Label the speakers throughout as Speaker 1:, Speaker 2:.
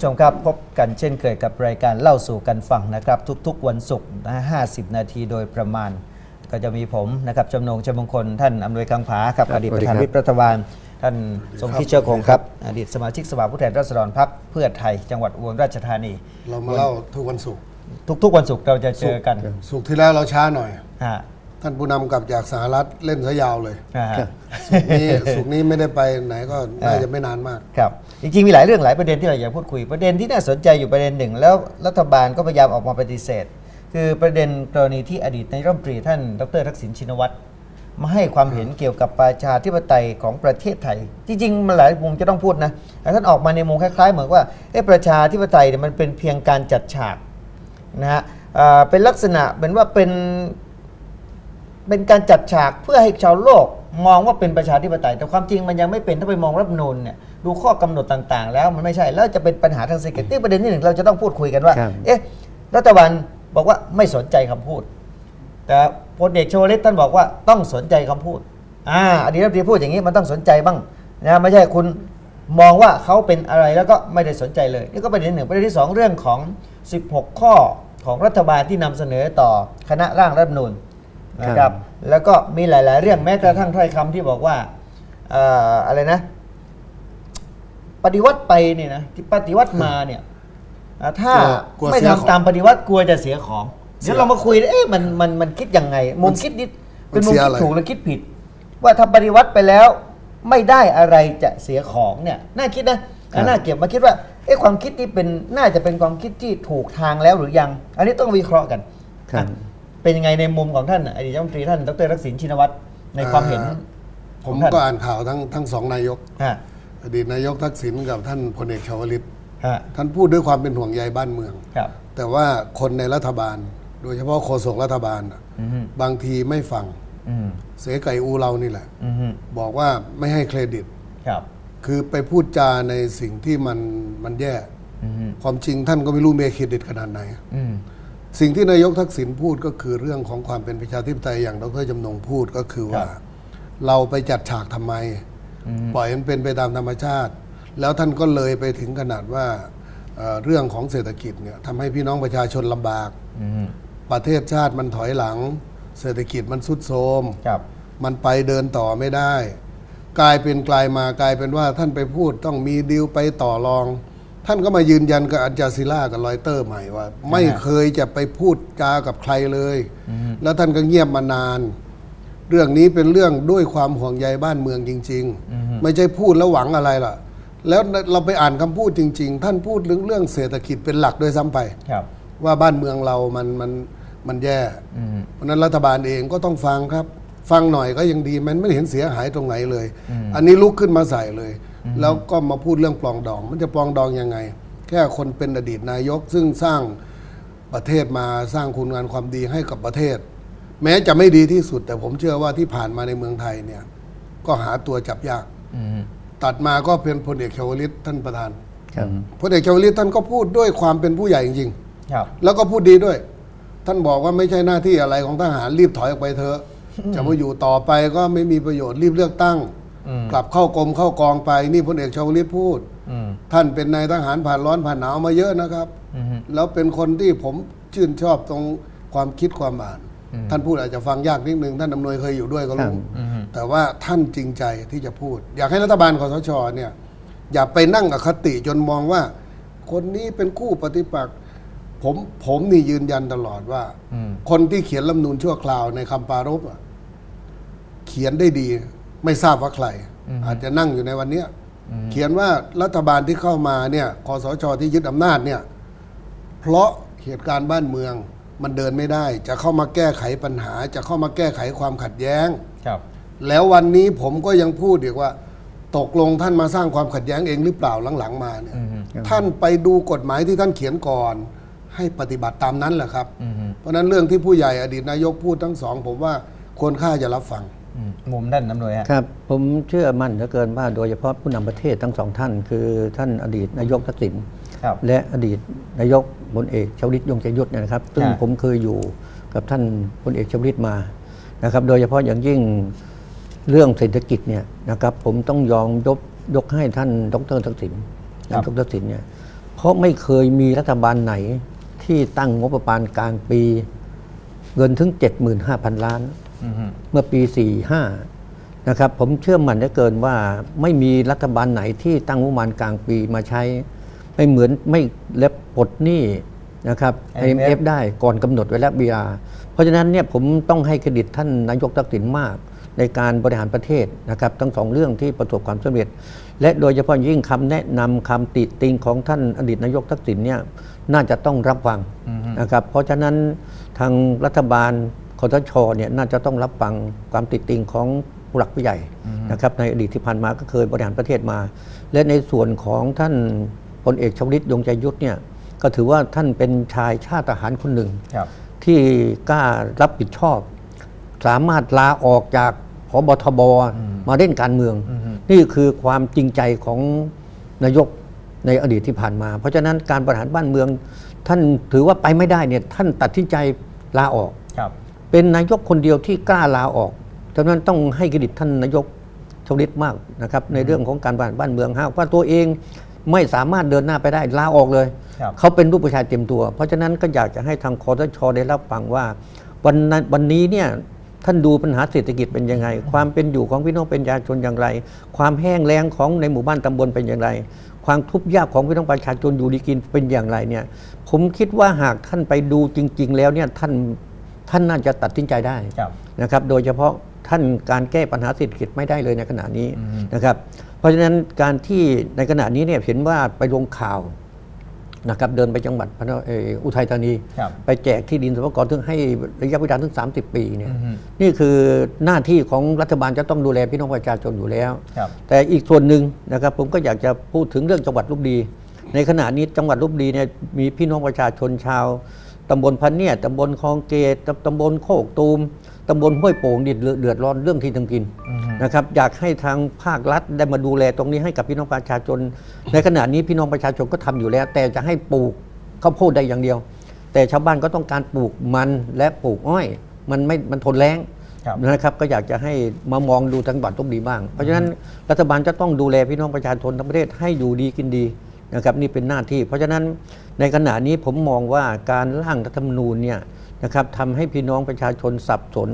Speaker 1: ผู้ชมครับ พบกันเช่นเคยกับรายการเล่าสู่กันฟังนะครับ ทุกๆ วันศุกร์นะ50 นาทีโดยประมาณ ก็จะมีผมนะครับจำนงชมงคล ท่านอำนวยกังผาครับ
Speaker 2: ครับ
Speaker 1: อดีต
Speaker 2: สวั
Speaker 1: ป
Speaker 2: สดี
Speaker 1: ระธาน
Speaker 2: ครับ
Speaker 1: วิปรัฐบาล ท่านสมคิดเชื้อคงครับ อดีตสมาชิกสภาผู้แทนราษฎรพรรคเพื่อไทยจังหวัดอุบลราชธานี
Speaker 3: เรามาเล่าทุกวันศุกร์
Speaker 1: ทุกๆ วันศุกร์เราจะเจอกัน
Speaker 3: ศุกร์ที่แล้วเราช้าหน่อย
Speaker 1: ฮะ
Speaker 3: ท่านผู้นำกลับจากสหรัฐเล่นซะยาวเลย
Speaker 1: อ่าฮะ
Speaker 2: ครับ
Speaker 3: ศุกร์นี้ศุกร์นี้ไม่ได้ไปไหนก็น่าจะไม่นานมาก
Speaker 1: ครับจริงๆมีหลายเรื่องหลายประเด็นที่เราอยากพูดคุย ประเด็นที่น่าสนใจอยู่ประเด็นหนึ่ง แล้วรัฐบาลก็พยายามออกมาปฏิเสธ คือประเด็นกรณีที่อดีตนายรัฐมนตรีท่านดรทักษิณชินวัตรมาให้ความเห็นเกี่ยวกับประชาธิปไตยของประเทศไทย จริงๆมันหลายมุมจะต้องพูดนะแต่ท่านออกมาในมุมคล้ายๆ เหมือนว่าเอ๊ะประชาธิปไตยเนี่ยมันเป็นเพียงการจัดฉาก นะฮะอ่าเป็นลักษณะเป็นว่าเป็น เป็นการจัดฉากเพื่อให้ชาวโลกมองว่าเป็นประชาธิปไตย แต่ความจริงมันยังไม่เป็นถ้าไปมองรัฐธรรมนูญเนี่ยดูข้อกำหนดต่างๆ แล้วมันไม่ใช่แล้วจะเป็นปัญหาทางเศรษฐกิจนี่ประเด็นที่หนึ่งเราจะต้องพูดคุยกันว่า
Speaker 2: ครับ
Speaker 1: เอ๊ะรัฐบาลบอกว่าไม่สนใจคำพูด แต่พลเอกชวลิตท่านบอกว่าต้องสนใจคำพูดอ่าอดีตรัฐมนตรีพูดอย่างนี้มันต้องสนใจบ้างนะไม่ใช่คุณมองว่าเขาเป็นอะไรแล้วก็ไม่ได้สนใจเลยนี่ก็ประเด็นหนึ่งประเด็นที่สองเรื่องของ 16 ข้อของรัฐบาลที่นำเสนอต่อคณะร่างรัฐธรรมนูญ นะค
Speaker 2: ครั
Speaker 1: รับ
Speaker 2: บ
Speaker 1: แล้วก็มีหลาย ๆ เรื่องแม้กระทั่งถ้อยคำที่บอกว่าเอ่ออะไรนะ ปฏิวัติไปเนี่ยนะที่ปฏิวัติมาเนี่ยอ่าถ้าก
Speaker 3: ลัว
Speaker 1: ไม่
Speaker 3: เสียของ
Speaker 1: ทำตามปฏิวัติกลัวจะเสียของเดี๋ยวเรามาคุยเอ๊ะมันมันมันคิดยังไงมุมคิดนี้เป็นมุม
Speaker 3: มันเสีย
Speaker 1: คิ
Speaker 3: อะ
Speaker 1: ด
Speaker 3: ไร
Speaker 1: ถูกหรือคิดผิด ว่าถ้าปฏิวัติไปแล้ว ไม่ได้อะไรจะเสียของเนี่ยน่าคิดนะอะน่าเก็บมาคิดว่าเอ๊ะความคิดนี้เป็นน่าจะเป็นความคิดที่ถูกทางแล้วหรือยัง อันนี้ต้องวิเคราะห์กัน
Speaker 2: ครับ
Speaker 1: อะ เป็นยังไงในมุมของท่านอดีตรัฐมนตรีท่านดรทักษิณชินวัตรในความเห็น
Speaker 3: อ่าผ
Speaker 1: ขอ
Speaker 3: ม
Speaker 1: งท่าน
Speaker 3: ก็อ่านข่าวทั้งทั้งสองนายก
Speaker 1: ฮะ
Speaker 3: อดีตนายกทักษิณกับท่านพลเอกชวลิต
Speaker 1: ฮะ
Speaker 3: ท่านพูดด้วยความเป็นห่วงใยบ้านเมือง
Speaker 1: ครับ
Speaker 3: แต่ว่าคนในรัฐบาล โดยเฉพาะโฆษกรัฐบาลน่ะ
Speaker 1: อือฮึ
Speaker 3: บางทีไม่ฟัง
Speaker 1: อืม
Speaker 3: เสไก่อูเรานี่แหละ
Speaker 1: อือฮึ
Speaker 3: บอกว่าไม่ให้เครดิต
Speaker 1: ครับ
Speaker 3: คือไปพูดจาในสิ่งที่มันมันแย่
Speaker 1: อือฮึ
Speaker 3: ความจริงท่านก็ไม่รู้มีเครดิตขนาดไหน
Speaker 1: อืม
Speaker 3: สิ่งที่นายกทักษิณพูดก็คือเรื่องของความเป็นประชาธิปไตยอย่างดรจำนงพูดก็คือว่า เราไปจัดฉากทำไม ปล่อยมันเป็นไปตามธรรมชาติ แล้วท่านก็เลยไปถึงขนาดว่าเอ่อเรื่องของเศรษฐกิจเนี่ยทำให้พี่น้องประชาชนลำบาก
Speaker 1: อือฮึ
Speaker 3: ประเทศชาติมันถอยหลัง เศรษฐกิจมันสุดโทรม
Speaker 1: ครับ
Speaker 3: มันไปเดินต่อไม่ได้ กลายเป็นกลายมากลายเป็นว่าท่านไปพูดต้องมีดีลไปต่อรอง ท่านก็มายืนยันกับอันจาซิล่ากับรอยเตอร์ใหม่ว่า ไม่เคยจะไปพูดจากับใครเลย แล้วท่านก็เงียบมานาน เรื่องนี้เป็นเรื่องด้วยความห่วงใยบ้านเมืองจริง ๆ ไม่ใช่พูดแล้วหวังอะไรล่ะ แล้วเราไปอ่านคำพูดจริง ๆ ท่านพูดเรื่องเรื่องเศรษฐกิจเป็นหลักด้วยซ้ำไป
Speaker 1: ครับ
Speaker 3: ว่าบ้านเมืองเรามันมันมันแย่
Speaker 1: อืม
Speaker 3: เพราะฉะนั้นรัฐบาลเองก็ต้องฟังครับ ฟังหน่อยก็ยังดีมันไม่เห็นเสียหายตรงไหนเลย อันนี้ลุกขึ้นมาใส่เลย แล้วก็มาพูดเรื่องปลองดอง มันจะปลองดองยังไง แค่คนเป็นอดีตนายกซึ่งสร้างประเทศมาสร้างคุณงานความดีให้กับประเทศ แม้จะไม่ดีที่สุด แต่ผมเชื่อว่าที่ผ่านมาในเมืองไทยเนี่ย ก็หาตัวจับยาก
Speaker 1: อืม
Speaker 3: ตัดมาก็เป็นพลเอกชวลิตท่านประธาน
Speaker 2: ครับ
Speaker 3: พลเอกชวลิตท่านก็พูดด้วยความเป็นผู้ใหญ่จริงๆ
Speaker 1: ครับ
Speaker 3: แล้วก็พูดดีด้วย ท่านบอกว่าไม่ใช่หน้าที่อะไรของทหารรีบถอยออกไปเถอะจะมาอยู่ต่อไปก็ไม่มีประโยชน์รีบเลือกตั้ง
Speaker 1: อืม
Speaker 3: กลับเข้ากรมเข้ากองไปนี่พลเอกชาวลิตพูด
Speaker 1: อืม
Speaker 3: ท่านเป็นนายทหารผ่านร้อนผ่านหนาวมาเยอะนะครับ
Speaker 1: อือฮึ
Speaker 3: แล้วเป็นคนที่ผมชื่นชอบตรงความคิดความอ่าน ท่านพูดอาจจะฟังยากนิดนึง ท่านอำนวยเคยอยู่ด้วยก็
Speaker 2: ครั
Speaker 3: รู้
Speaker 2: บ
Speaker 1: อือฮึ
Speaker 3: แต่ว่าท่านจริงใจที่จะพูด อยากให้รัฐบาลคอสชเนี่ย อย่าไปนั่งอคติจนมองว่า คนนี้เป็นคู่ปฏิปักษ์ผมผมนี่ยืนยันตลอดว่า
Speaker 1: อืม
Speaker 3: คนที่เขียนรัฐธรรมนูญชั่วคราวในคำปรารภอะเขียนได้ดี ไม่ทราบว่าใคร อาจจะนั่งอยู่ในวันเนี้ยเขียนว่ารัฐบาลที่เข้ามาเนี่ยคอสชที่ยึดอำนาจเนี่ยเพราะเหตุการณ์บ้านเมืองมันเดินไม่ได้ จะเข้ามาแก้ไขปัญหา จะเข้ามาแก้ไขความขัดแย้ง
Speaker 1: ครับ
Speaker 3: แล้ววันนี้ผมก็ยังพูดอีกว่า ตกลงท่านมาสร้างความขัดแย้งเองหรือเปล่าหลังๆมาเนี่ย
Speaker 1: อือฮึ
Speaker 3: ท่านไปดูกฎหมายที่ท่านเขียนก่อน ให้ปฏิบัติตามนั้นแหละครับ
Speaker 1: อือฮึ
Speaker 3: เพราะฉะนั้นเรื่องที่ผู้ใหญ่อดีตนายกพูดทั้งสอง ผมว่าควรค่าจะรับฟัง
Speaker 1: อื มมุมด้านน้ำหน่วยฮะ
Speaker 2: ครับ ผมเชื่อมั่นเหลือเกินว่าโดยเฉพาะผู้นำประเทศทั้งสองท่าน คือท่านอดีตนายกทักษิณ
Speaker 1: ครับ
Speaker 2: และอดีตนายกพลเอกชวลิตยงใจยุทธเนี่ยนะครับ ซึ่ง
Speaker 1: ครับ
Speaker 2: ผมเคยอยู่กับท่านพลเอกชวลิตมานะครับ โดยเฉพาะอย่างยิ่งเรื่องเศรษฐกิจเนี่ยนะครับ ผมต้องยอมยกยกให้ท่านดรทักษิณ
Speaker 1: ครับ
Speaker 2: นายกทักษิณเนี่ยเพราะไม่เคยมีรัฐบาลไหนที่ตั้งงบประมาณกลางปี เงินถึง 75,000 ล้าน
Speaker 1: อือฮึ
Speaker 2: เมื่อปี 45 นะครับ ผมเชื่อมั่นเหลือเกินว่าไม่มีรัฐบาลไหนที่ตั้งงบประมาณกลางปีมาใช้ ไม่เหมือนไม่เล็บปลดหนี้นะครับ
Speaker 1: IMF
Speaker 2: IMF ได้ก่อนกำหนดไว้แล้ว BR เพราะฉะนั้นเนี่ยผมต้องให้เครดิตท่านนายกทักษิณมากในการบริหารประเทศนะครับทั้งสองเรื่องที่ประสบความสำเร็จ และโดยเฉพาะยิ่งคำแนะนำคำติติงของท่านอดีตนายกทักษิณเนี่ยน่าจะต้องรับฟัง
Speaker 1: อือฮึ
Speaker 2: นะครับเพราะฉะนั้นทางรัฐบาล คอทชเนี่ยน่าจะต้องรับฟังความติดติงของผู้หลักผู้ใหญ่นะครับในอดีตที่ผ่านมาก็เคยบริหารประเทศมา และในส่วนของท่านพลเอกชวลิตยงใจยุทธเนี่ยก็ถือว่าท่านเป็นชายชาติทหารคนหนึ่ง
Speaker 1: ครับ
Speaker 2: ที่กล้ารับผิดชอบ สามารถลาออกจากพบทบมาเล่นการเมือง
Speaker 1: อือฮึ
Speaker 2: นี่คือความจริงใจของนายกในอดีตที่ผ่านมา เพราะฉะนั้นการบริหารบ้านเมือง ท่านถือว่าไปไม่ได้เนี่ยท่านตัดสินใจลาออก
Speaker 1: ครับ
Speaker 2: เป็นนายกคนเดียวที่กล้าลาออกฉะนั้นต้องให้เครดิตท่านนายกชวลิตมากนะครับในเรื่องของการบริหารบ้านเมืองหากว่าตัวเองไม่สามารถเดินหน้าไปได้ลาออกเลย
Speaker 1: ครับ
Speaker 2: เขาเป็นรูปประชาเต็มตัว เพราะฉะนั้นก็อยากจะให้ทางคอทชได้รับฟังว่าวันนั้นวันนี้เนี่ยท่านดูปัญหาเศรษฐกิจเป็นยังไง ความเป็นอยู่ของพี่น้องเป็นประชาชนอย่างไร ความแห้งแล้งของในหมู่บ้านตำบลเป็นอย่างไร ความทุกข์ยากของพี่น้องประชาชนอยู่ดีกินเป็นอย่างไรเนี่ยผมคิดว่าหากท่านไปดูจริง ๆ แล้วเนี่ยท่าน ท่านน่าจะตัดสินใจได้
Speaker 1: ครับ
Speaker 2: นะครับโดยเฉพาะท่านการแก้ปัญหาเศรษฐกิจไม่ได้เลยในขณะนี้
Speaker 1: อืม
Speaker 2: นะครับ เพราะฉะนั้นการที่ในขณะนี้เนี่ยเห็นว่าไปลงข่าวนะครับเดินไปจังหวัดพระนเอ่ออุทัยธานี
Speaker 1: ครับ
Speaker 2: ไปแจกที่ดินสปกรถึงให้ระยะเวลาถึง 30 ปีเนี่ย
Speaker 1: อือฮึ
Speaker 2: นี่คือหน้าที่ของรัฐบาลจะต้องดูแลพี่น้องประชาชนอยู่แล้ว
Speaker 1: ครับ
Speaker 2: แต่อีกส่วนหนึ่งนะครับผมก็อยากจะพูดถึงเรื่องจังหวัดลบบุรี ในขณะนี้จังหวัดลบบุรีเนี่ยมีพี่น้องประชาชนชาว ตำบลพันเนี่ยตำบลคลองเกตตำตำบลโคกตูมตำบลห้วยโป่งนี่เดือดเดือดร้อนเรื่องที่ทำกิน
Speaker 1: อือฮึ
Speaker 2: นะครับอยากให้ทางภาครัฐได้มาดูแลตรงนี้ให้กับพี่น้องประชาชน ในขณะนี้พี่น้องประชาชนก็ทำอยู่แล้ว แต่จะให้ปลูกข้าวโพดได้อย่างเดียว แต่ชาวบ้านก็ต้องการปลูกมันและปลูกอ้อย มันไม่มันทนแรง
Speaker 1: ครับ
Speaker 2: นะครับก็อยากจะให้มามองดูทางบัตรต้องดีบ้าง เพราะฉะนั้นรัฐบาลจะต้องดูแลพี่น้องประชาชนทั้งประเทศให้อยู่ดีกินดี นะครับนี่เป็นหน้าที่ เพราะฉะนั้นในขณะนี้ผมมองว่าการร่างรัฐธรรมนูญเนี่ยนะครับทำให้พี่น้องประชาชนสับสน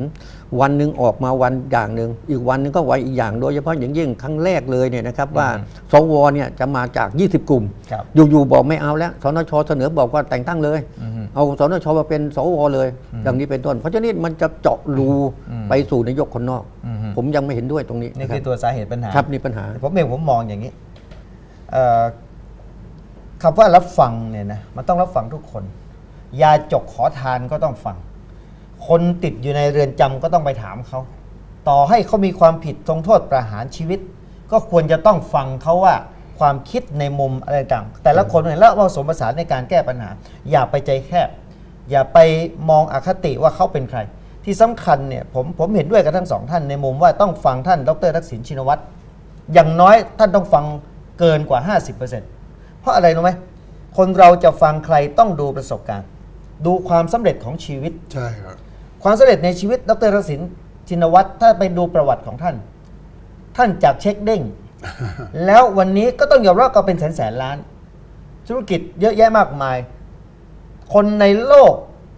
Speaker 2: วันหนึ่งออกมาวันอย่างหนึ่งอีกวันหนึงก็ไว้อีกอย่างโดยเฉพาะอย่างยิ่งครั้งแรกเลยเนี่ยนะครับว่าสวเนี่ยจะมาจาก 20 กลุ่ม
Speaker 1: ครับ
Speaker 2: อยู่ๆบอกไม่เอาแล้วสนชเสนอบอกว่าแต่งตั้งเลย
Speaker 1: อือฮึ
Speaker 2: เอาสนชมาเป็นสวเลยอย่างนี้เป็นต้น เพราะฉะนั้นมันจะเจาะรู
Speaker 1: อืม
Speaker 2: ไปสู่นายกคนนอก
Speaker 1: อือฮึ
Speaker 2: ผมยังไม่เห็นด้วยตรงนี้
Speaker 1: นี่
Speaker 2: นะค
Speaker 1: คื
Speaker 2: รั
Speaker 1: อบตัวสาเหตุปัญหา
Speaker 2: ครับนี่ปัญหา
Speaker 1: ผมเองผมมองอย่างนี้เอ่อ คำว่ารับฟังเนี่ยนะมันต้องรับฟังทุกคน ยาจกขอทานก็ต้องฟัง คนติดอยู่ในเรือนจำก็ต้องไปถามเขา ต่อให้เขามีความผิดทงโทษประหารชีวิต ก็ควรจะต้องฟังเขาว่าความคิดในมุมอะไรต่าง แต่ละคนเนี่ยแล้วผสมผสานในการแก้ปัญหา อย่าไปใจแคบ อย่าไปมองอคติว่าเขาเป็นใคร ที่สำคัญเนี่ยผมผมเห็นด้วยกับทั้งสองท่านในมุมว่าต้องฟังท่านดรทักษิณชินวัตรอย่างน้อยท่านต้องฟังเกินกว่า 50%เราะอะไรรู้ไหมคนเราจะฟังใครต้องดูประสบการณ์ ดูความสำเร็จของชีวิต
Speaker 3: ใช่ครับ
Speaker 1: ความสำเร็จในชีวิตดรทักษิณชินวัตรถ้าไปดูประวัติของท่าน ท่านจากเช็คเด้ง แล้ววันนี้ก็ต้องยอมรับก็เป็นแสนแสนล้าน ธุรกิจเยอะแยะมากมาย คนในโลก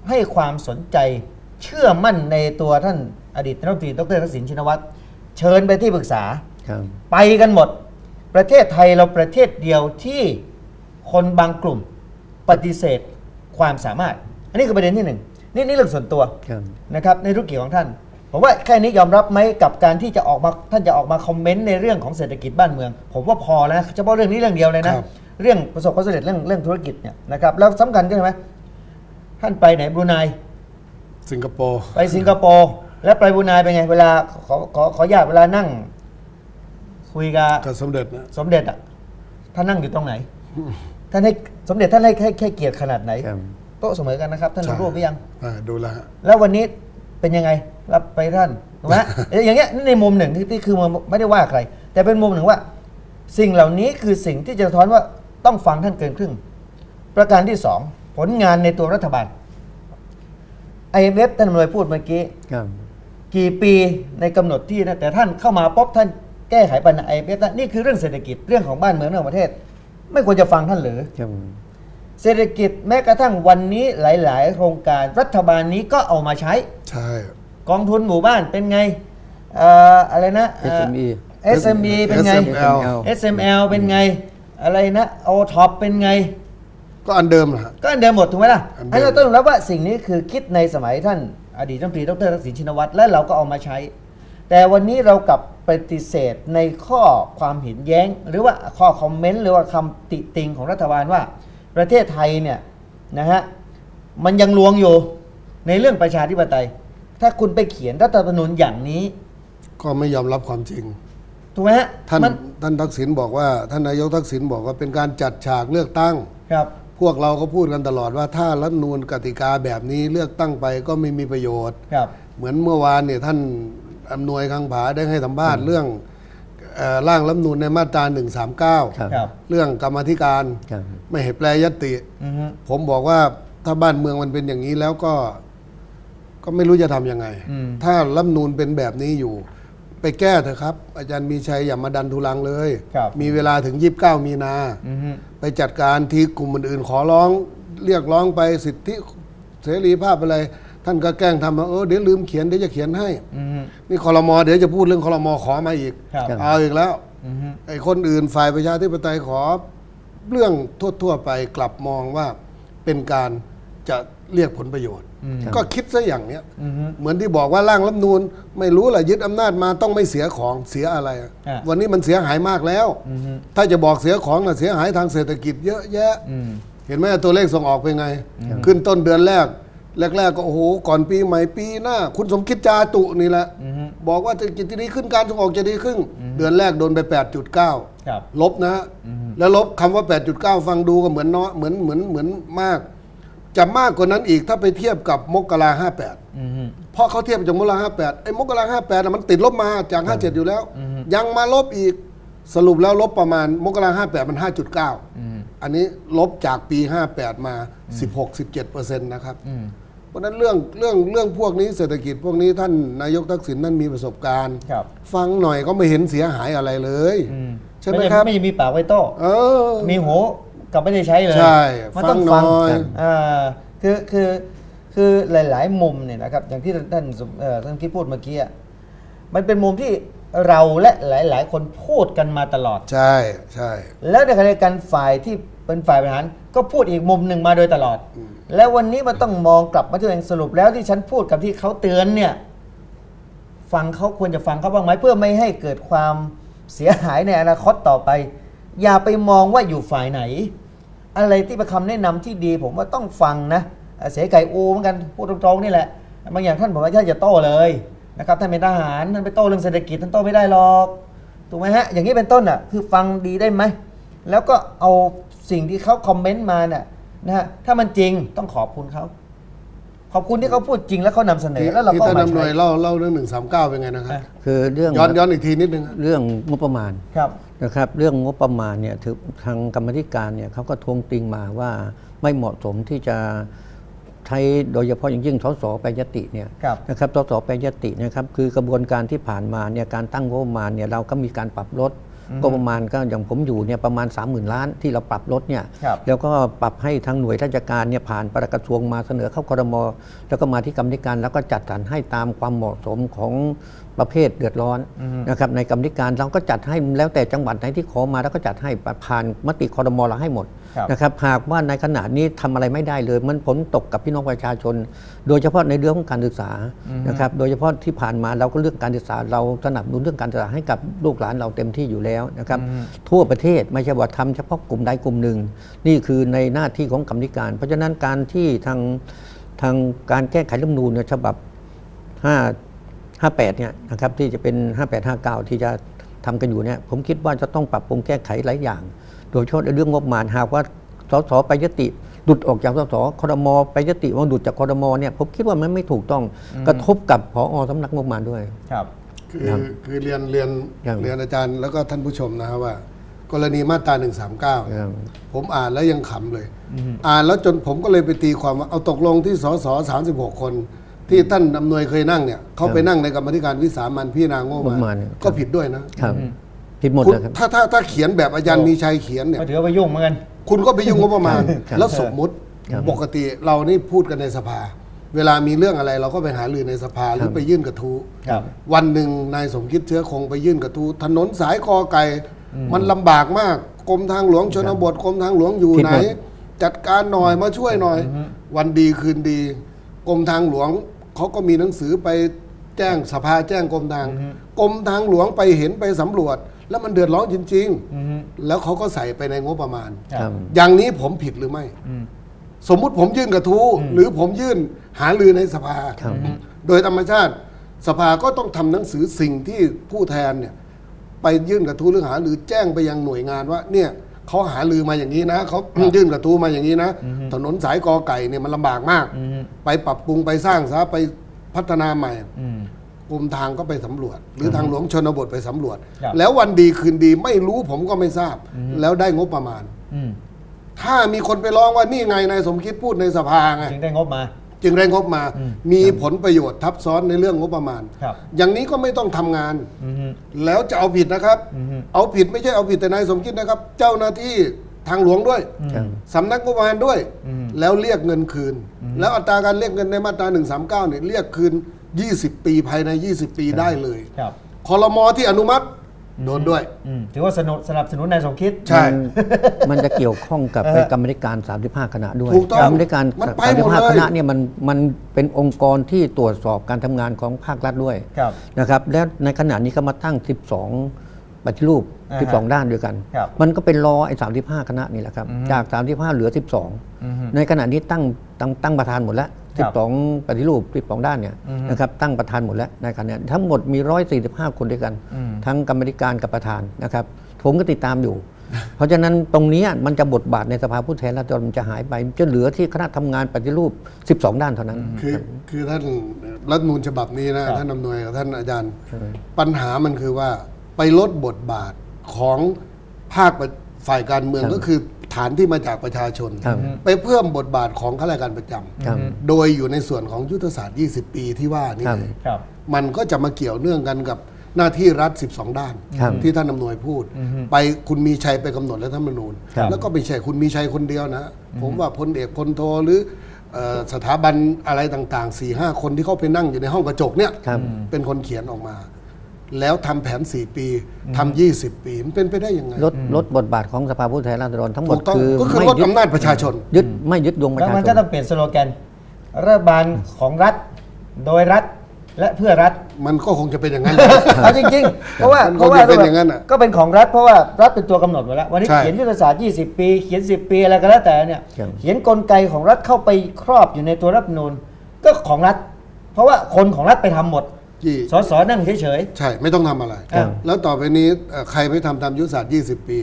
Speaker 1: ให้ความสนใจ เชื่อมั่นในตัวท่านอดีตรัฐมนตรีดรทักษิณชินวัตรเชิญไปที่ปรึกษา
Speaker 2: ครับ
Speaker 1: ไปกันหมด ประเทศไทยเราประเทศเดียวที่ คนบางกลุ่มปฏิเสธความสามารถ อันนี้คือประเด็นที่หนึ่งนี่นี่เรื่องส่วนตัว
Speaker 2: ครับ
Speaker 1: นะครับในธุรกิจของท่าน ผมว่าแค่นี้ยอมรับไหมกับการที่จะออกมาท่านจะออกมาคอมเมนต์ในเรื่องของเศรษฐกิจบ้านเมือง ผมว่าพอแล้วนะเฉพาะเรื่องนี้เรื่องเดียวเลยนะ
Speaker 3: ครับ
Speaker 1: เรื่องประสบความสำเร็จเรื่องเรื่องธุรกิจเนี่ยนะครับแล้วสำคัญก็ใช่ไหมท่านไปไหนบรูไน
Speaker 3: สิงคโปร์
Speaker 1: ไปสิงคโปร์แล้วไปบรูไนเป็นไงเวลาขอขอขออนุญาตเวลานั่ง คุยกับ
Speaker 3: ก็สมเด็จนะ
Speaker 1: สมเด็จอะท่านนั่งอยู่ตรงไหน ท่านให้สมเด็จท่านให้ให้ให้เกียรติขนาดไหน
Speaker 2: ครับ
Speaker 1: โต๊ะเสมอกันนะครับ ท่าน
Speaker 3: ใช่
Speaker 1: รู้รูปหรือยัง
Speaker 3: อ่าดูแลวฮะ
Speaker 1: แล้ววันนี้เป็นยังไงรับไปท่านถูกไหมเอ้ยอย่างเงี้ยนี่ในมุมหนึ่งที่ที่คือมันไม่ได้ว่าใคร แต่เป็นมุมหนึ่งว่า สิ่งเหล่านี้คือสิ่งที่จะสะท้อนว่าต้องฟังท่านเกินครึ่ง ประการที่สองผลงานในตัวรัฐบาล IMF ท่านอำนวยพูดเมื่อกี้
Speaker 2: ครับ
Speaker 1: กี่ปีในกำหนดที่นะแต่ท่านเข้ามาป๊บท่านแก้ไขปัญหา IMF นะนี่คือเรื่องเศรษฐกิจเรื่องของบ้านเมืองเรื่องของประเทศ ไม่ควรจะฟังท่านหรือ
Speaker 2: ครับ
Speaker 1: เศรษฐกิจแม้กระทั่งวันนี้หลาย ๆ โครงการรัฐบาลนี้ก็เอามาใช้
Speaker 3: ใช่
Speaker 1: กองทุนหมู่บ้านเป็นไงเอ่ออะไรนะเอ่อ
Speaker 2: SME
Speaker 1: SME เป็นไง
Speaker 3: SML
Speaker 1: SML เป็นไง อะไรนะโอท็อปเป็นไง
Speaker 3: ก็อันเดิมนะฮะ
Speaker 1: ก็อันเดิมหมดถูกไหมล่ะ
Speaker 3: อันเดิม
Speaker 1: ให้เราต้องรับว่าสิ่งนี้คือคิดในสมัยท่าน อดีตรัฐมนตรีดรทักษิณชินวัตรและเราก็เอามาใช้ แต่วันนี้เรากลับ ปฏิเสธในข้อความเห็นแย้ง หรือว่าข้อคอมเมนต์หรือว่าคำติติงของรัฐบาลว่า ประเทศไทยเนี่ยนะฮะมันยังลวงอยู่ในเรื่องประชาธิปไตย ถ้าคุณไปเขียนรัฐธรรมนูญอย่างนี้
Speaker 3: ก็ไม่ยอมรับความจริง
Speaker 1: ถูกไหมฮะ
Speaker 3: ท่าน
Speaker 1: มัน
Speaker 3: ท่านทักษิณบอกว่า ท่านนายกทักษิณบอกว่าเป็นการจัดฉากเลือกตั้ง
Speaker 1: ครับ
Speaker 3: พวกเราก็พูดกันตลอดว่าถ้ารัฐธรรมนูนกติกาแบบนี้เลือกตั้งไปก็ไม่มีประโยชน์
Speaker 1: ครับ
Speaker 3: เหมือนเมื่อวานเนี่ยท่าน อำนวยคังผาได้ให้สัมภาษณ์เรื่องเอ่อร่างรัฐธรรมนูนในมาตรา 139
Speaker 2: ครับ
Speaker 1: ครับ
Speaker 3: เรื่องกรรมาธิการ
Speaker 2: ครับ
Speaker 3: ไม่ให้แปลยติ
Speaker 1: อือฮึ
Speaker 3: ผมบอกว่าถ้าบ้านเมืองมันเป็นอย่างนี้แล้วก็ ก็ไม่รู้จะทำยังไง
Speaker 1: อืม
Speaker 3: ถ้ารัฐธรรมนูนเป็นแบบนี้อยู่ ไปแก้เถอะครับ อาจารย์มีชัยอย่ามาดันทุลังเลย
Speaker 1: ครับ
Speaker 3: มีเวลาถึง 29 มีนา
Speaker 1: อือฮึ
Speaker 3: ไปจัดการที่กลุ่มอื่นๆ ขอร้อง เรียกร้องไปสิทธิเสรีภาพอะไร ท่านก็แกล้งทำมาเออเดี๋ยวลืมเขียนเดี๋ยวจะเขียนให้
Speaker 1: อือฮึ
Speaker 3: นี่คอรมอเดี๋ยวจะพูดเรื่องคอรมอขอมาอีก
Speaker 1: ครับ
Speaker 3: เอาอีกแล้ว
Speaker 1: อือฮึ
Speaker 3: ไอ้คนอื่นฝ่ายประชาธิปไตยขอ เรื่องทั่วๆไปกลับมองว่าเป็นการจะเรียกผลประโยชน์ก็คิดซะอย่างเนี้ย
Speaker 1: อือฮึ
Speaker 3: เหมือนที่บอกว่าร่างรัฐธรรมนูนไม่รู้แหละยึดอำนาจมาต้องไม่เสียของเสียอะไรอะ
Speaker 1: อะ
Speaker 3: วันนี้มันเสียหายมากแล้ว
Speaker 1: อือฮึ
Speaker 3: ถ้าจะบอกเสียของนะเสียหายทางเศรษฐกิจเยอะแยะ
Speaker 1: อืม
Speaker 3: เห็นไหมตัวเลขส่งออกเป็นไง ขึ้นต้นเดือนแรก แรกๆก็โอ้โหก่อนปีใหม่ปีหน้า คุณสมคิดจาตุนี่แหละ
Speaker 1: อือฮึ
Speaker 3: บอกว่าเศรษฐกิจจะดีขึ้นการส่งออกจะดีขึ้น เดือนแรกโดนไป 8.9
Speaker 1: ครับ
Speaker 3: ลบนะฮะแล้วลบคำว่า 8.9 ฟังดูก็เหมือนน้อยเหมือนเหมือนเหมือนมาก จะมากกว่านั้นอีกถ้าไปเทียบกับมกรา58
Speaker 1: อือฮึ
Speaker 3: เพราะเขาเทียบจากมกราห้าแปดไอ้มกราห้าแปดมันติดลบมาจากห้าเจ็ดอยู่แล้วยังมาลบอีกสรุปแล้วลบประมาณมกราห้าแปดมันห้าจุดเก้าอันนี้ลบจากปีห้าแปดมาสิบหกสิบเจ็ดเปอร์เซ็นต์นะครับ
Speaker 1: อืม
Speaker 3: เพราะฉะนั้นเรื่องเรื่องเรื่องพวกนี้เศรษฐกิจพวกนี้ท่านนายกทักษิณนั่นมีประสบการณ์
Speaker 1: ครับ
Speaker 3: ฟังหน่อยก็ไม่เห็นเสียหายอะไรเลย
Speaker 1: อืม
Speaker 3: ใช่ไหมครับ
Speaker 1: ไม่ได้มีปากไว้โต้
Speaker 3: เออ
Speaker 1: มีหูกับไม่ได้ใช้เลย
Speaker 3: ใช่
Speaker 1: มันต้อง
Speaker 3: ฟั
Speaker 1: ฟั
Speaker 3: ง
Speaker 1: ง
Speaker 3: หน่อย
Speaker 1: อ่าคือคือคือหลาย ๆ มุมเนี่ยนะครับ อย่างที่ท่านสมเอ่อท่านคิดพูดเมื่อกี้อะมันเป็นมุมที่เราและหลาย ๆ คนพูดกันมาตลอด
Speaker 3: ใช่ใช่
Speaker 1: แล้วในขณะเดียวกันฝ่ายที่เป็นฝ่ายบริหารก็พูดอีกมุมหนึ่งมาโดยตลอด แล้ววันนี้มันต้องมองกลับมาที่ตัวเองสรุปแล้วที่ฉันพูดกับที่เขาเตือนเนี่ย ฟังเขาควรจะฟังเขาบ้างไหมเพื่อไม่ให้เกิดความเสียหายในอนาคตต่อไป อย่าไปมองว่าอยู่ฝ่ายไหน อะไรที่เป็นคำแนะนำที่ดี ผมว่าต้องฟังนะเอ่อเสไก่อูเหมือนกันพูดตรงๆนี่แหละบางอย่างท่านผมว่าท่านอย่าโต้เลยนะครับท่านเป็นทหารท่านไปโต้เรื่องเศรษฐกิจท่านโต้ไม่ได้หรอกถูกไหมฮะอย่างนี้เป็นต้นอะคือฟังดีได้ไหมแล้วก็เอาสิ่งที่เขาคอมเมนต์มาเนี่ย นะฮะถ้ามันจริงต้องขอบคุณเขาขอบคุณที่เขาพูดจริงแล้วเขานำเสนอ
Speaker 3: ที่
Speaker 1: แล้วเรา
Speaker 3: ที่
Speaker 1: ก็
Speaker 3: ท่าน
Speaker 1: เอามา
Speaker 3: อำนวย
Speaker 1: ใช้
Speaker 3: เล่าเล่าเรื่องหนึ่งสามเก้าเป็นไงนะครับ
Speaker 1: อะ
Speaker 2: คือเรื่อง
Speaker 3: ย้อนย้อนอีกทีนิดนึงฮะ
Speaker 2: เรื่องงบประมาณ
Speaker 1: ครับ
Speaker 2: นะครับเรื่องงบประมาณเนี่ยถือทางกรรมธิการเนี่ยเขาก็ทวงติงมาว่าไม่เหมาะสมที่จะใช้โดยเฉพาะอย่างยิ่งสสแปรยติเนี่ย
Speaker 1: ครับ
Speaker 2: นะครับสสแปรยตินะครับคือกระบวนการที่ผ่านมาเนี่ยการตั้งงบประมาณเนี่ยเราก็มีการปรับลด ก็ประมาณก็อย่างผมอยู่เนี่ยประมาณ 30,000 ล้านที่เราปรับลดเนี่ย
Speaker 1: ครับ
Speaker 2: แล้วก็ปรับให้ทางหน่วยราชการเนี่ยผ่านปลัดกระทรวงมาเสนอเข้าครม แล้วก็มาที่กรรมธิการแล้วก็จัดสรรให้ตามความเหมาะสมของประเภทเดือดร้อนนะครับในกรรมธิการเราก็จัดให้แล้วแต่จังหวัดไหนที่ขอมาแล้วก็จัดให้ผ่านมติครมเราให้หมด
Speaker 1: ครับ
Speaker 2: นะครับหากว่าในขณะนี้ทำอะไรไม่ได้เลย มันผลตกกับพี่น้องประชาชน โดยเฉพาะในเรื่องของการศึกษานะครับโดยเฉพาะที่ผ่านมาเราก็เรื่องการศึกษาเราสนับสนุนเรื่องการศึกษาให้กับลูกหลานเราเต็มที่อยู่แล้วนะครับทั่วประเทศไม่ใช่ว่าทำเฉพาะกลุ่มใดกลุ่มหนึ่ง นี่คือในหน้าที่ของกรรมธิการ เพราะฉะนั้นการที่ทางทางการแก้ไขรัฐธรรมนูญเนี่ยฉบับ 5 58เนี่ยนะครับที่จะเป็น 5859 ที่จะทำกันอยู่เนี่ยผมคิดว่าจะต้องปรับปรุงแก้ไขหลายอย่าง โดยเฉพาะในเรื่องงบประมาณหากว่าสสไปยติหลุดออกจากสสครมไปยติว่าหลุดจากครมเนี่ยผมคิดว่ามันไม่ถูกต้องกระทบกับพอสำนักงบประมาณด้วย
Speaker 1: ครับ
Speaker 3: คือคือเรียนเรียน
Speaker 2: ครับ
Speaker 3: เรียนอาจารย์แล้วก็ท่านผู้ชมนะครับว่า กรณีมาตรา
Speaker 2: ครับ
Speaker 3: 139 ผมอ่านแล้วยังขำเลย อ่านแล้วจนผมก็เลยไปตีความว่าเอาตกลงที่สส36 คน ที่ท่านอำนวยเคยนั่งเนี่ยเขาไปนั่งในกรรมธิการวิสามันพิจารณางบประ
Speaker 2: งบประ
Speaker 3: มา
Speaker 2: มา
Speaker 3: ณ
Speaker 2: ณเนี่ย
Speaker 3: ก็ผิดด้วยนะ
Speaker 2: ครับ ผิดหมด
Speaker 3: คุณ
Speaker 2: นะครับ
Speaker 3: ถ้าถ้าถ้าเขียนแบบอาจารย์มีชัยเขียนเนี่ย
Speaker 1: ก็ถือว่าไปยุ่งเหมือนกัน
Speaker 3: คุณก็ไปยุ่งงบประมาณ
Speaker 2: ครับ
Speaker 3: แล้วสมมุติ
Speaker 2: ครับ
Speaker 3: ปกติเรานี่พูดกันในสภา เวลามีเรื่องอะไรเราก็ไปหารือในสภาหรือไปยื่นกระทู้
Speaker 1: ครับ
Speaker 3: วันหนึ่งนายสมคิดเชื้อคงไปยื่นกระทู้ถนนสายกอไก่มันลำบากมากกรมทางหลวงชนบทกรมทางหลวงอยู่
Speaker 2: ผิด
Speaker 3: ไหน
Speaker 2: หมด
Speaker 3: จัดการหน่อยมาช่วยหน่อย วันดีคืนดีกรมทางหลวงเขาก็มีหนังสือไปแจ้งสภาแจ้งกรมทางกรมทางหลวงไปเห็นไปสำรวจ แล้วมันเดือดร้อนจริง ๆ แล้วเขาก็ใส่ไปในงบประมาณ
Speaker 2: ครับ
Speaker 3: อย่างนี้ผมผิดหรือไม่สมมุติผมยื่นกระทู้หรือผมยื่นหาลือในสภา
Speaker 2: ครับ
Speaker 3: โดยธรรมชาติสภาก็ต้องทำหนังสือสิ่งที่ผู้แทนเนี่ย ไปยื่นกระทู้หรือหาลือแจ้งไปยังหน่วยงานว่า เนี่ยเขาหาลือมาอย่างนี้นะเขา ยื่นกระทู้มาอย่างนี้นะถนนสายกอไก่เนี่ยมันลำบากมากไปปรับปรุงไปสร้างซะไปพัฒนาใหม่
Speaker 1: อืม
Speaker 3: กรมทางก็ไปสำรวจ หรือทางหลวงชนบทไปสำรวจ
Speaker 1: ครับ
Speaker 3: แล้ววันดีคืนดีไม่รู้ผมก็ไม่ทราบ แล้วได้งบประมาณ
Speaker 1: อืม
Speaker 3: ถ้ามีคนไปร้องว่านี่ไงนายสมคิดพูดในสภาไง
Speaker 1: จึงได้งบมา
Speaker 3: จึงได้งบมา
Speaker 1: อืม
Speaker 3: มีผลประโยชน์ทับซ้อนในเรื่องงบประมาณ
Speaker 1: ครับ
Speaker 3: อย่างนี้ก็ไม่ต้องทำงาน
Speaker 1: อืม
Speaker 3: แล้วจะเอาผิดนะครับ
Speaker 1: อือฮึ
Speaker 3: เอาผิดไม่ใช่เอาผิดแต่นายสมคิดนะครับ เจ้าหน้าที่ทางหลวงด้วย
Speaker 2: ครับ
Speaker 3: สำนักงบประมาณด้วย
Speaker 1: อืม
Speaker 3: แล้วเรียกเงินคืน แล้วอัตราการเรียกเงินในมาตรา139เนี่ยเรียกคืน 20 ปีภายใน 20 ปีได้เลย
Speaker 1: ครับ
Speaker 3: คอรมอที่อนุมัติโดนด้วย
Speaker 1: อืมถือว่าสนับสนับสนุนนายสมคิด
Speaker 3: ใช่
Speaker 2: มันมันจะเกี่ยวข้องกับ
Speaker 1: เออ
Speaker 2: เป็นกรรมธิการ 35 คณะด้วย
Speaker 3: ถูกต้อง
Speaker 2: กรรมธิการ
Speaker 3: มันไปหมดเลย
Speaker 2: 35คณะเนี่ยมันมันเป็นองค์กรที่ตรวจสอบการทำงานของภาครัฐด้วย
Speaker 1: ครับ
Speaker 2: นะครับ และในขณะนี้ก็มาตั้ง 12 ปฏิรูป
Speaker 1: อ่าฮะ
Speaker 2: 12 ด้านด้วยกัน
Speaker 1: ครับ
Speaker 2: มันก็เป็นรอไอ้35 คณะนี่แหละครับ
Speaker 1: อือฮึ
Speaker 2: จาก 35 เหลือ
Speaker 1: อือฮึ
Speaker 2: 12 ในขณะนี้ตั้งตั้งตั้งประธานหมดแล้ว
Speaker 1: ครับ
Speaker 2: 12ปฏิรูป12ด้านเนี่ย
Speaker 1: อือฮึ
Speaker 2: นะครับตั้งประธานหมดแล้วในขณะนี้ทั้งหมดมี 145 คนด้วยกัน
Speaker 1: อืม
Speaker 2: ทั้งกรรมธิการกับประธานนะครับผมก็ติดตามอยู่ เพราะฉะนั้นตรงเนี้ยมันจะบทบาทในสภาผู้แทนราษฎรมันจะหายไป จะเหลือที่คณะทำงานปฏิรูป 12 ด้านเท่านั้น
Speaker 3: คือคือท่านรัฐธรรมนูญฉบับนี้นะครับท่านอำนวยกับท่านอาจารย์ ปัญหามันคือว่าไปลดบทบาทของภาคฝ่ายการเมือง
Speaker 2: ครับ
Speaker 3: ก็คือ ฐานที่มาจากประชาชน
Speaker 2: ครับ
Speaker 3: ไปเพิ่มบทบาทของข้าราชการประจ
Speaker 2: ครับำ
Speaker 3: โดยอยู่ในส่วนของยุทธศาสตร์ 20 ปีที่ว่านี่
Speaker 2: ครับ
Speaker 3: เลย
Speaker 1: ครับ
Speaker 3: มันก็จะมาเกี่ยวเนื่องกันกับหน้าที่รัฐ 12 ด้าน
Speaker 2: ครับ
Speaker 3: ที่ท่านอำนวยพูดไปคุณมีชัยไปกำหนดและธรรมนูญ
Speaker 2: ครับ
Speaker 3: แล้วก็ไม่ใช่คุณมีชัยคนเดียวนะ ผมว่าพลเอกพลโทหรือเอ่อสถาบันอะไรต่างๆ4ี่ห้าคนที่เขาไปนั่งอยู่ในห้องกระจกเนี่ย
Speaker 2: ครับ
Speaker 3: เป็นคนเขียนออกมา แล้วทำแผน 4 ปีทำ20 ปีมันเป็นไปได้ยังไง
Speaker 2: ลดลดบทบาทของสภาผู้แทนราษฎรทั้งหมด
Speaker 3: ถูกต้อง
Speaker 2: คือ
Speaker 3: ก็คือ
Speaker 2: ไม่
Speaker 3: ลด
Speaker 2: ยึด
Speaker 3: อำนาจประชาชน
Speaker 2: ยึดไม่ยึดโยงประ
Speaker 1: แล้ว
Speaker 2: ชา
Speaker 1: มัน
Speaker 2: ช
Speaker 1: ก็
Speaker 2: น
Speaker 1: ต้องเปลี่ยนสโลแกนรัฐบาลของรัฐ โดยรัฐและเพื่อรัฐ
Speaker 3: มันก็คงจะเป็นอย่างนั้น
Speaker 1: เอาจริงๆ เพราะว่า
Speaker 3: มัน
Speaker 1: เพราะว่า
Speaker 3: คงจะเป็นอย่างนั้นน่ะ
Speaker 1: ก็เป็นของรัฐเพราะว่ารัฐเป็นตัวกำหนดไว้แล้ว วันนี้
Speaker 3: ใช่
Speaker 1: เขียนยุทธศาสตร์ 20 ปี เขียน 10 ปีอะไรก็แล้วแต่เนี่ย
Speaker 2: ครับ
Speaker 1: เขียนกลไกของรัฐเข้าไปครอบอยู่ในตัวรัฐธรรมนูญก็ของรัฐ เพราะว่าคนของรัฐไปทำหมด
Speaker 3: ที่
Speaker 1: สสนั่งเฉย
Speaker 3: ใช่ ไม่ต้องทำอะไร
Speaker 1: ครับ
Speaker 3: แล้วต่อไปนี้เอ่อใครไม่ทำตามยุทธศาสตร์ 20 ปี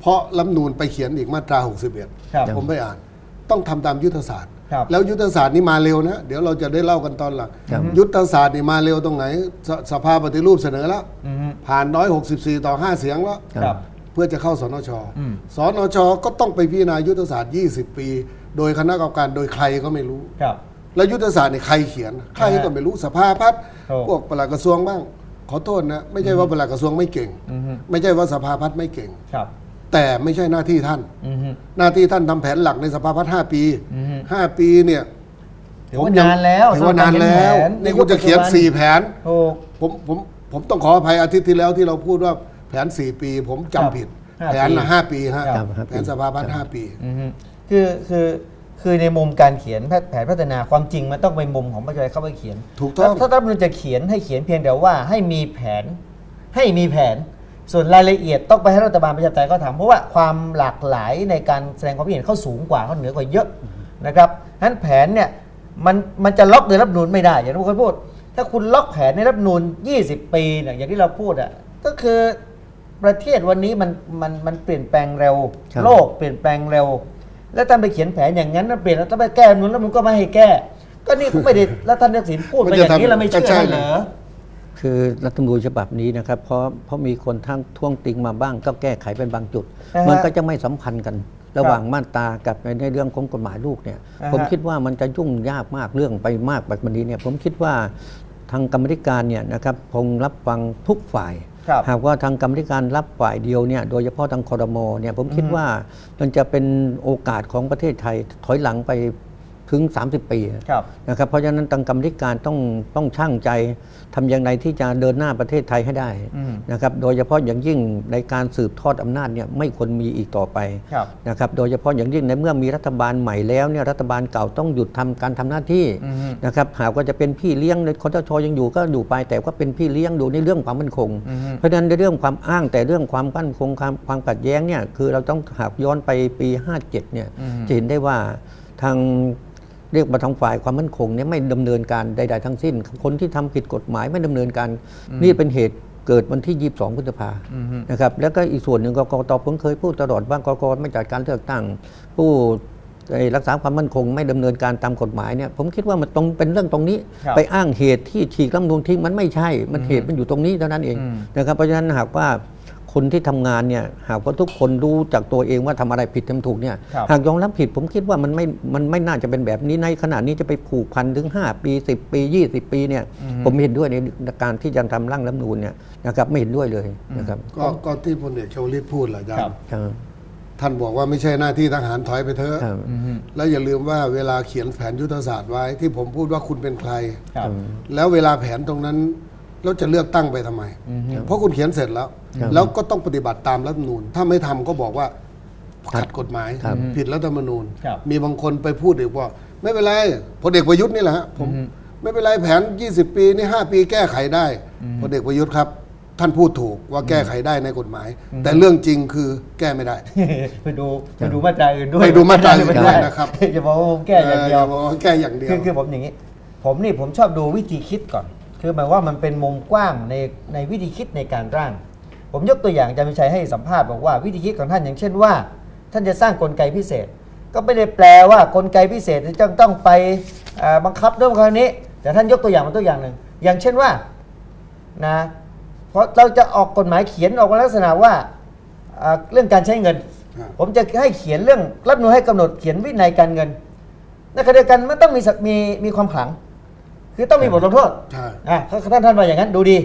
Speaker 3: เพราะรัฐธรรมนูนไปเขียนอีกมาตรา61
Speaker 1: ครับ
Speaker 3: ผมไปอ่าน ต้องทำตามยุทธศาสตร์
Speaker 1: ครับ
Speaker 3: แล้วยุทธศาสตร์นี่มาเร็วนะ เดี๋ยวเราจะได้เล่ากันตอนหลัง
Speaker 2: ครับ
Speaker 3: ยุทธศาสตร์นี่มาเร็วตรงไหนสสภาปฏิรูปเสนอแล้ว
Speaker 1: ๆอือฮึ
Speaker 3: ผ่าน 164 ต่อ 5 เสียงแล้ว
Speaker 1: ครับ
Speaker 3: เพื่อจะเข้าสนช
Speaker 1: อืม
Speaker 3: สนช ก็ต้องไปพิจารณายุทธศาสตร์ 20 ปี โดยคณะกรรมการโดยใครก็ไม่รู้
Speaker 1: ครับ
Speaker 3: แล้วยุทธศาสตร์เนี่ยใครเขียนใครก็ไม่รู้สภาพัฒน์
Speaker 1: โอ้
Speaker 3: พวกปลัดกระทรวงบ้าง ขอโทษนะ ไม่ใช่ว่าปลัดกระทรวงไม่เก่ง
Speaker 1: อือฮึ
Speaker 3: ไม่ใช่ว่าสภาพัฒน์ไม่เก่ง
Speaker 1: ครับ
Speaker 3: แต่ไม่ใช่หน้าที่ท่าน
Speaker 1: อือฮึ
Speaker 3: หน้าที่ท่านทำแผนหลักในสภาพัฒน์ห้าปี
Speaker 1: อือฮึ
Speaker 3: ห้าปีเนี่ย
Speaker 1: ถือว่านานแล้ว
Speaker 3: ถือว่านานแล้ว
Speaker 1: สำหรับการเขียนแผน
Speaker 3: นี่คุณจะเขียน
Speaker 1: ในยุคปัจจุบัน
Speaker 3: สี่แผน
Speaker 1: ถูก
Speaker 3: ผมผมผมต้องขออภัยอาทิตย์ที่แล้วที่เราพูดว่าแผนสี่ปี ผมจำผิด
Speaker 1: ห้า
Speaker 3: แผน
Speaker 1: ปี
Speaker 3: ละห้าปีฮะ
Speaker 2: ครับห้าปี
Speaker 3: แผนสภาพัฒน์ห้าปี
Speaker 1: อือฮึคือคือ คือในมุมการเขียนแผนแผนพัฒนาความจริงมันต้องไปมุมของประชาชนเข้าไปเขียน
Speaker 3: ถูกต้อง
Speaker 1: ถ้าถ้ารัฐธรรมนูญจะเขียนให้เขียนเพียงแต่ว่าให้มีแผนให้มีแผน ส่วนรายละเอียดต้องไปให้รัฐบาลประชาธิปไตยเขาทำเพราะว่าความหลากหลายในการแสดงความคิดเห็นเขาสูงกว่าเขาเหนือกว่าเยอะนะครับฉะนั้นแผนเนี่ยมันมันจะล็อกโดยรัฐธรรมนูญไม่ได้อย่างที่ผมเคยพูด ถ้าคุณล็อกแผนในรัฐธรรมนูญ20 ปีเนี่ยอย่างที่เราพูดอะก็คือประเทศวันนี้มันมันมันเปลี่ยนแปลงเร็ว
Speaker 2: ครับ
Speaker 1: โลกเปลี่ยนแปลงเร็ว แล้วท่านไปเขียนแผนอย่างนั้นแล้วเปลี่ยนแล้วถ้าไปแก้รัฐธรรมนูนแล้วมันก็ไม่ให้แก้ ก็นี่ก็ไม่ได้แล้วท่านทักษิณพูดไปอย่างนี้เราไม่เชื่อ
Speaker 3: ก็ใช่
Speaker 1: ท่านเหรอ
Speaker 2: คือรัฐธรรมนูญฉบับนี้นะครับเพราะเพราะมีคนทั้งท่วงติงมาบ้าง ก็แก้ไขเป็นบางจุด
Speaker 1: อ่าฮะ
Speaker 2: มันก็จะไม่สัมพันธ์กัน ระหว่างมาตรากับในในเรื่องของกฎหมายลูกเนี่ย
Speaker 1: อ่าฮะ
Speaker 2: ผมคิดว่ามันจะยุ่งยากมากเรื่องไปมากแบบนี้เนี่ย ผมคิดว่าทางกรรมธิการเนี่ยนะครับคงรับฟังทุกฝ่าย
Speaker 1: ครับ
Speaker 2: หากว่าทางกรรมธิการรับฝ่ายเดียวเนี่ยโดยเฉพาะทางคอรมอเนี่ยผมคิดว่ามันจะเป็นโอกาสของประเทศไทยถอยหลังไป ถึง 30 ปี
Speaker 1: ครับ
Speaker 2: นะครับเพราะฉะนั้นทางกรรมธิการต้องต้องช่างใจทำอย่างไรที่จะเดินหน้าประเทศไทยให้ได้
Speaker 1: อืม
Speaker 2: นะครับโดยเฉพาะอย่างยิ่งในการสืบทอดอำนาจเนี่ยไม่ควรมีอีกต่อไป
Speaker 1: ครับ
Speaker 2: นะครับโดยเฉพาะอย่างยิ่งในเมื่อมีรัฐบาลใหม่แล้วเนี่ยรัฐบาลเก่าต้องหยุดทำการทำหน้าที่
Speaker 1: อืม
Speaker 2: นะครับหากว่าจะเป็นพี่เลี้ยงในคอทชยังอยู่ก็อยู่ไปแต่ก็เป็นพี่เลี้ยงดูในเรื่องความมั่นคง
Speaker 1: อืม
Speaker 2: เพราะฉะนั้นในเรื่องความอ้างแต่เรื่องความมั่นคงความความขัดแย้งเนี่ยคือเราต้องหากย้อนไปปี 57เนี่ย
Speaker 1: อืม
Speaker 2: จะเห็นได้ว่าทาง เรียกมาทางฝ่ายความมั่นคงเนี่ยไม่ดำเนินการใด ๆ ทั้งสิ้น คนที่ทำผิดกฎหมายไม่ดำเนินการ นี่เป็นเหตุเกิดวันที่ 22 พฤษภา
Speaker 1: อืม
Speaker 2: นะครับ แล้วก็อีกส่วนหนึ่งกกตผมเคยพูดตลอดว่ากกตไม่จัดการเลือกตั้ง ผู้ไอ้รักษาความมั่นคงไม่ดำเนินการตามกฎหมายเนี่ยผมคิดว่ามันตรงเป็นเรื่องตรงนี้
Speaker 1: ครับ
Speaker 2: ไปอ้างเหตุที่ฉีกรัฐธรรมนูญทิ้งมันไม่ใช่ มันเหตุมันอยู่ตรงนี้เท่านั้นเอง
Speaker 1: อืม
Speaker 2: นะครับเพราะฉะนั้นหากว่า คนที่ทำงานเนี่ยหากว่าทุกคนรู้จากตัวเองว่าทำอะไรผิดทำถูกเนี่ย
Speaker 1: ครับ
Speaker 2: หากยอมรับผิดผมคิดว่ามันไม่มันไม่น่าจะเป็นแบบนี้ในขณะนี้จะไปผูกพันถึง 5 ปี 10 ปี 20 ปีเนี่ยผมเห็นด้วยในการที่จะทำร่างรัฐธรรมนูญเนี่ยนะครับไม่เห็นด้วยเลยนะครับ
Speaker 3: ก็ก็ที่พลเอกชวลิตพูดแหละอาจาร
Speaker 1: ครับ
Speaker 3: ย์
Speaker 2: ครับ
Speaker 3: ท่านบอกว่าไม่ใช่หน้าที่ทหารถอยไปเถอะ
Speaker 2: ครับ
Speaker 1: อืม
Speaker 3: แล้วอย่าลืมว่าเวลาเขียนแผนยุทธศาสตร์ไว้ที่ผมพูดว่าคุณเป็นใคร
Speaker 1: ครับ
Speaker 3: แล้วเวลาแผนตรงนั้น เราจะเลือกตั้งไปทำไม เพราะคุณเขียนเสร็จแล้ว
Speaker 2: ครับ
Speaker 3: แล้วก็ต้องปฏิบัติตามรัฐธรรมนูญ ถ้าไม่ทำก็บอกว่าขัดกฎหมาย
Speaker 2: ครับ
Speaker 3: ผิดรัฐธรรมนูญ
Speaker 1: ครับ
Speaker 3: มีบางคนไปพูดอีกว่า ไม่เป็นไรพลเอกประยุทธ์นี่แหละฮะผมไม่เป็นไรแผน 20 ปีนี่5ปีแก้ไขได้พลเอกประยุทธ์ครับท่านพูดถูกว่าแก้ไขได้ในกฎหมาย แต่เรื่องจริงคือแก้ไม่ได้
Speaker 1: ไปดูไปดูมาตราอื่นด้วย
Speaker 3: ไปดูมาตราอื่น
Speaker 1: ไม่
Speaker 3: ด้วยนะครับ
Speaker 1: อย่าบอกว่าผมแก้อย่างเดียว
Speaker 3: ออบอกาแก้อย่างเดียว
Speaker 1: คือคือผมอย่างนี้ ผมนี่ผมชอบดูวิธีคิดก่อน คือหมายว่ามันเป็นมุมกว้างในในวิธีคิดในการร่าง ผมยกตัวอย่างอาจารย์วิชัยให้สัมภาษณ์บอกว่าวิธีคิดของท่านอย่างเช่นว่า ท่านจะสร้างกลไกพิเศษ ก็ไม่ได้แปลว่ากลไกพิเศษจะต้องไปบังคับเรื่องคราวนี้ แต่ท่านยกตัวอย่างมาตัวอย่างหนึ่งอย่างเช่นว่านะเพราะเราจะออกกฎหมายเขียนออกมาลักษณะว่าเรื่องการใช้เงิน ผมจะให้เขียนเรื่องรัฐมนูญให้กำหนดเขียนวินัยการเงินในขณะเดียวกันมันต้องมีมีมีความขลัง คือต้องมีบทลงโทษ
Speaker 3: ใช่
Speaker 1: อะเขาท่านท่านว่าอย่างนั้นดูดี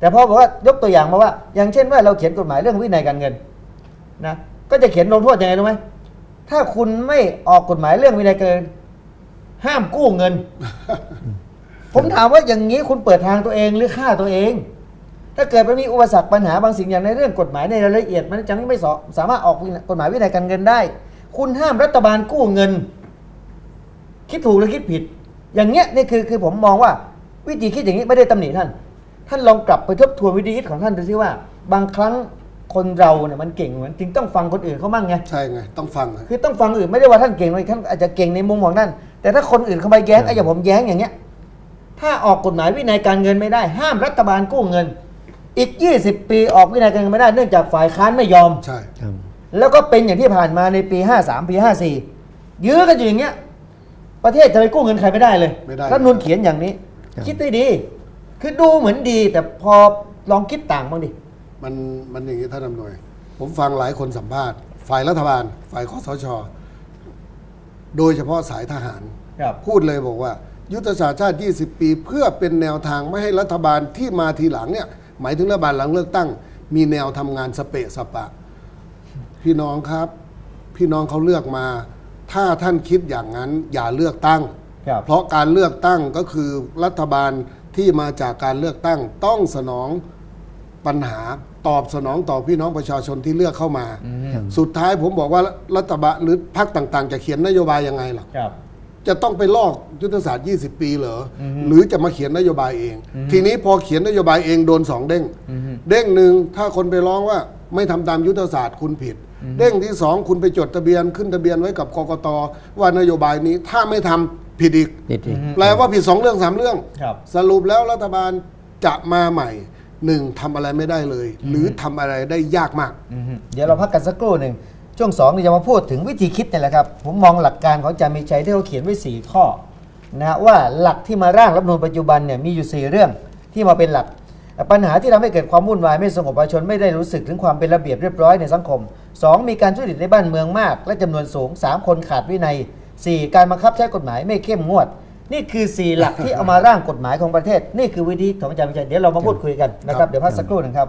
Speaker 1: แต่พอบอกว่ายกตัวอย่างมาว่า อย่างเช่นว่าเราเขียนกฎหมายเรื่องวินัยการเงินนะก็จะเขียนลงโทษยังไงรู้ไหมถ้าคุณไม่ออกกฎหมายเรื่องวินัยการเงินห้ามกู้เงิน ผมถามว่าอย่างนี้คุณเปิดทางตัวเองหรือฆ่าตัวเอง ถ้าเกิดมันมีอุปสรรคปัญหาบางสิ่งอย่างในเรื่องกฎหมายในรายละเอียด มันจังไม่สาสามารถออกกฎหมายวินัยการเงินได้ คุณห้ามรัฐบาลกู้เงิน คิดถูกหรือคิดผิด อย่างเงี้ยนี่คือคือผมมองว่าวิธีคิดอย่างนี้ไม่ได้ตำหนิท่าน ท่านลองกลับไปทบทวนวิธีคิดของท่านดูซิว่า บางครั้งคนเราเนี่ยมันเก่งเหมือนจึงต้องฟังคนอื่นเขาบ้างไง
Speaker 3: ใช่ไงต้องฟังอะ
Speaker 1: คือต้องฟังอื่นไม่ได้ว่าท่านเก่งเลยท่านอาจจะเก่งในมุมของท่านแต่ถ้าคนอื่นเข้ามาแย้งไอ้อย่างผมแย้งอย่างเงี้ย ถ้าออกกฎหมายวินัยการเงินไม่ได้ ห้ามรัฐบาลกู้เงิน อีก 20 ปีออกวินัยการเงินไม่ได้เนื่องจากฝ่ายค้านไม่ยอม
Speaker 3: ใช่
Speaker 2: ครับ
Speaker 1: แล้วก็เป็นอย่างที่ผ่านมาในปี 53 ปี 54 ยื้อกันอยู่อย่างเงี้ย ประเทศจะไปกู้เงินใครไม่ได้เลย
Speaker 3: ไม่ได้
Speaker 1: รัฐธรรมนูนเขียนอย่างนี้
Speaker 2: ครับ
Speaker 1: คิดได้ดี คือดูเหมือนดี แต่พอลองคิดต่างบ้างดิ
Speaker 3: มันมันอย่างนี้ท่านอำนวย ผมฟังหลายคนสัมภาษณ์ ฝ่ายรัฐบาล ฝ่ายคอสช โดยเฉพาะสายทหาร
Speaker 1: ครับ
Speaker 3: พูดเลยบอกว่า ยุทธศาสตร์ชาติ 20 ปี เพื่อเป็นแนวทางไม่ให้รัฐบาลที่มาทีหลังเนี่ย หมายถึงรัฐบาลหลังเลือกตั้ง มีแนวทำงานสเปะสปะ พี่น้องครับ พี่น้องเขาเลือกมา ถ้าท่านคิดอย่างนั้นอย่าเลือกตั้ง
Speaker 1: ครับ
Speaker 3: เพราะการเลือกตั้งก็คือรัฐบาลที่มาจากการเลือกตั้งต้องสนองปัญหาตอบสนองต่อพี่น้องประชาชนที่เลือกเข้ามา สุดท้ายผมบอกว่ารัฐบาลหรือพรรคต่างๆ จะเขียนนโยบายยังไงล่ะ
Speaker 1: ครับ
Speaker 3: จะต้องไปลอกยุทธศาสตร์ 20 ปีเหรออหรือจะมาเขียนนโยบายเอง ทีนี้พอเขียนนโยบายเองโดนสองเด้ง เด้งหนึ่งถ้าคนไปร้องว่า ไม่ทำตามยุทธศาสตร์คุณผิด เด้งที่สองคุณไปจดทะเบียนขึ้นทะเบียนไว้กับกกตว่านโยบายนี้ถ้าไม่ทำผิดอีก
Speaker 2: นิดเดียว
Speaker 3: แปลว่าผิดสองเรื่องสามเรื่อง
Speaker 1: ครับ
Speaker 3: สรุปแล้วรัฐบาลจะมาใหม่หนึ่งทำอะไรไม่ได้เลย หรือทำอะไรได้ยากมาก
Speaker 1: อือฮึเดี๋ยวเราพักกันสักครู่หนึ่งช่วงสองนี่จะมาพูดถึงวิธีคิดนี่แหละครับ ผมมองหลักการของอาจารย์มีชัยที่เขาเขียนไว้ 4 ข้อนะฮะว่าหลักที่มาร่างรัฐธรรมนูญปัจจุบันเนี่ยมีอยู่ 4 เรื่องที่มาเป็นหลัก ปัญหาที่ทำให้เกิดความวุ่นวายไม่สงบประชาชนไม่ได้รู้สึกถึงความเป็นระเบียบเรียบร้อยในสังคม 2. มีการทุจริตในบ้านเมืองมาก และจำนวนสูง 3 คนขาดวินัย 4. การบังคับใช้กฎหมายไม่เข้มงวด นี่คือ 4 หลักที่เอามาร่างกฎหมายของประเทศ นี่คือวิธีของอาจารย์วิชัยเดี๋ยวเรามาพูดคุยกันนะครับเดี๋ยวพักสักครู่หนึงครับ